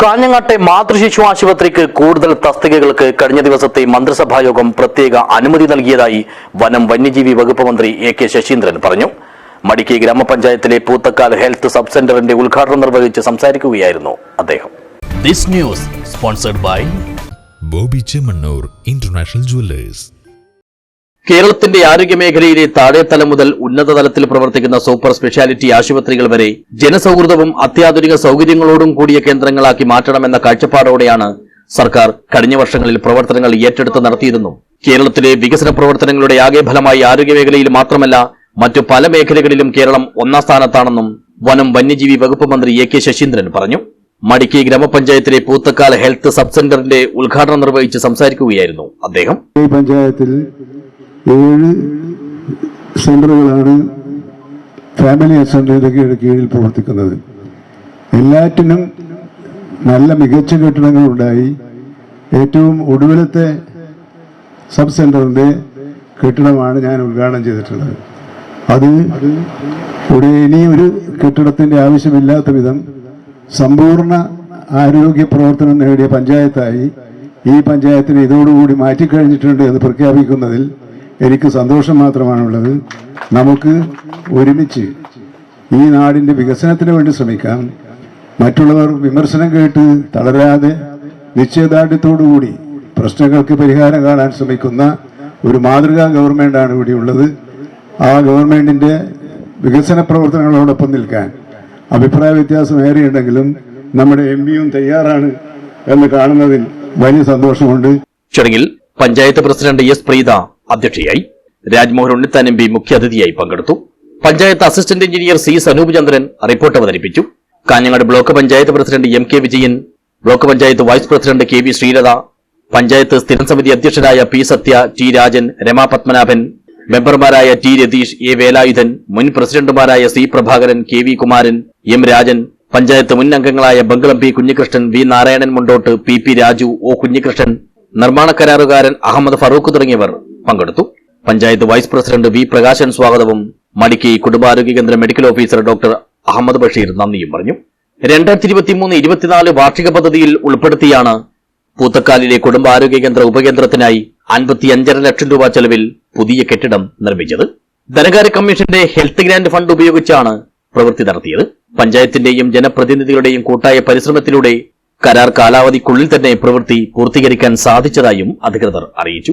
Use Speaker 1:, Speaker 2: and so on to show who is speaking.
Speaker 1: കാഞ്ഞങ്ങാട്ടെ മാതൃശിശു ആശുപത്രിക്ക് കൂടുതൽ തസ്തികകൾക്ക് കഴിഞ്ഞ ദിവസത്തെ മന്ത്രിസഭായോഗം പ്രത്യേക അനുമതി നൽകിയതായി വനം വന്യജീവി വകുപ്പ് മന്ത്രി എ കെ ശശീന്ദ്രൻ പറഞ്ഞു. മടിക്കി ഗ്രാമപഞ്ചായത്തിലെ പൂത്തക്കാൽ ഹെൽത്ത് സബ് സെന്ററിന്റെ ഉദ്ഘാടനം നിർവഹിച്ച് സംസാരിക്കുകയായിരുന്നു അദ്ദേഹം.
Speaker 2: This news sponsored by
Speaker 3: Boby Chemmanur international jewellers.
Speaker 1: കേരളത്തിന്റെ ആരോഗ്യ മേഖലയിലെ താഴെത്തലം മുതൽ ഉന്നത തലത്തിൽ പ്രവർത്തിക്കുന്ന സൂപ്പർ സ്പെഷ്യാലിറ്റി ആശുപത്രികൾ വരെ ജനസൗഹൃദവും അത്യാധുനിക സൗകര്യങ്ങളോടും കൂടിയ കേന്ദ്രങ്ങളാക്കി മാറ്റണമെന്ന കാഴ്ചപ്പാടോടെയാണ് സർക്കാർ കഴിഞ്ഞ വർഷങ്ങളിൽ പ്രവർത്തനങ്ങൾ ഏറ്റെടുത്ത് നടത്തിയിരുന്നു കേരളത്തിലെ വികസന പ്രവർത്തനങ്ങളുടെ ആകെ ഫലമായി ആരോഗ്യ മേഖലയിൽ മാത്രമല്ല മറ്റു പല മേഖലകളിലും കേരളം ഒന്നാം സ്ഥാനത്താണെന്നും വനം വന്യജീവി വകുപ്പ് മന്ത്രി എ കെ ശശീന്ദ്രൻ പറഞ്ഞു. മടിക്കി ഗ്രാമപഞ്ചായത്തിലെ പൂത്തക്കാൽ ഹെൽത്ത് സബ് സെന്ററിന്റെ ഉദ്ഘാടനം നിർവഹിച്ച് സംസാരിക്കുകയായിരുന്നു അദ്ദേഹം.
Speaker 4: പഞ്ചായത്തിൽ ഏഴ് സെന്ററുകളാണ് ഫാമിലി സെന്ററിന്റെ കീഴിൽ പ്രവർത്തിക്കുന്നത്. എല്ലാറ്റിനും നല്ല മികച്ച കെട്ടിടങ്ങളുണ്ടായി. ഏറ്റവും ഒടുവിലത്തെ സബ് സെന്ററിന്റെ കെട്ടിടമാണ് ഞാൻ ഉദ്ഘാടനം ചെയ്തിട്ടുള്ളത്. അത് ഇവിടെ ഇനി ഒരു കെട്ടിടത്തിന്റെ ആവശ്യമില്ലാത്ത വിധം സമ്പൂർണ ആരോഗ്യ പ്രവർത്തനം നേടിയ പഞ്ചായത്തായി ഈ പഞ്ചായത്തിനെ ഇതോടുകൂടി മാറ്റിക്കഴിഞ്ഞിട്ടുണ്ട് എന്ന് പ്രഖ്യാപിക്കുന്നതിൽ എനിക്ക് സന്തോഷം മാത്രമാണുള്ളത്. നമുക്ക് ഒരുമിച്ച് ഈ നാടിന്റെ വികസനത്തിന് വേണ്ടി ശ്രമിക്കാം. മറ്റുള്ളവർ വിമർശനം കേട്ട് തളരാതെ നിശ്ചയദാർഢ്യത്തോടുകൂടി പ്രശ്നങ്ങൾക്ക് പരിഹാരം കാണാൻ ശ്രമിക്കുന്ന ഒരു മാതൃകാ ഗവൺമെന്റാണ് ഇവിടെയുള്ളത് ആ ഗവൺമെന്റിന്റെ വികസന പ്രവർത്തനങ്ങളോടൊപ്പം നിൽക്കാൻ അഭിപ്രായ വ്യത്യാസം ഏറെയുണ്ടെങ്കിലും നമ്മുടെ എം പിയും തയ്യാറാണ് എന്ന് കാണുന്നതിൽ വലിയ സന്തോഷമുണ്ട്.
Speaker 1: ചടങ്ങിൽ പഞ്ചായത്ത് പ്രസിഡന്റ് എസ് പ്രീത അധ്യക്ഷയായി രാജ്മോഹൻ ഉണ്ണിത്താൻ എം പി മുഖ്യാതിഥിയായി പങ്കെടുത്തു. Panchayat assistant engineer C Sanoop Chandran report അവതരിപ്പിച്ചു. Kanhangad block panchayat president M K Vijayan block panchayat vice president K V Sreelatha panchayat സ്ഥിരം സമിതി അധ്യക്ഷരായ പി സത്യ ടി രാജൻ രമാ പത്മനാഭൻ മെമ്പർമാരായ ടി രതീഷ് എ വേലായുധൻ മുൻ പ്രസിഡന്റുമാരായ C Prabhakaran K V Kumaran M Rajan panchayat മുൻ അംഗങ്ങളായ Bangalam P Kunhikrishnan V Narayanan Mundott P P Raju O Kunhikrishnan നിർമ്മാണ കരാറുകാരൻ അഹമ്മദ് ഫറൂഖ് തുടങ്ങിയവർ പങ്കെടുത്തു. Panchayat vice president V Prakashan സ്വാഗതവും മടിക്കി കുടുംബാരോഗ്യ കേന്ദ്ര medical officer doctor Ahammed Basheer നന്ദിയും പറഞ്ഞു. രണ്ടായിരത്തി ഇരുപത്തിമൂന്ന് ഇരുപത്തിനാല് വാർഷിക പദ്ധതിയിൽ ഉൾപ്പെടുത്തിയാണ് പൂത്തക്കാലിലെ കുടുംബാരോഗ്യ കേന്ദ്ര ഉപകേന്ദ്രത്തിനായി അൻപത്തിയഞ്ചര ലക്ഷം രൂപ ചെലവിൽ പുതിയ കെട്ടിടം നിർമ്മിച്ചത്. ധനകാര്യ കമ്മീഷന്റെ ഹെൽത്ത് ഗ്രാന്റ് ഫണ്ട് ഉപയോഗിച്ചാണ് പ്രവൃത്തി നടത്തിയത്. പഞ്ചായത്തിന്റെയും ജനപ്രതിനിധികളുടെയും കൂട്ടായ പരിശ്രമത്തിലൂടെ കരാർ കാലാവധിക്കുള്ളിൽ തന്നെ പ്രവൃത്തി പൂർത്തീകരിക്കാൻ സാധിച്ചതായും അധികൃതർ അറിയിച്ചു.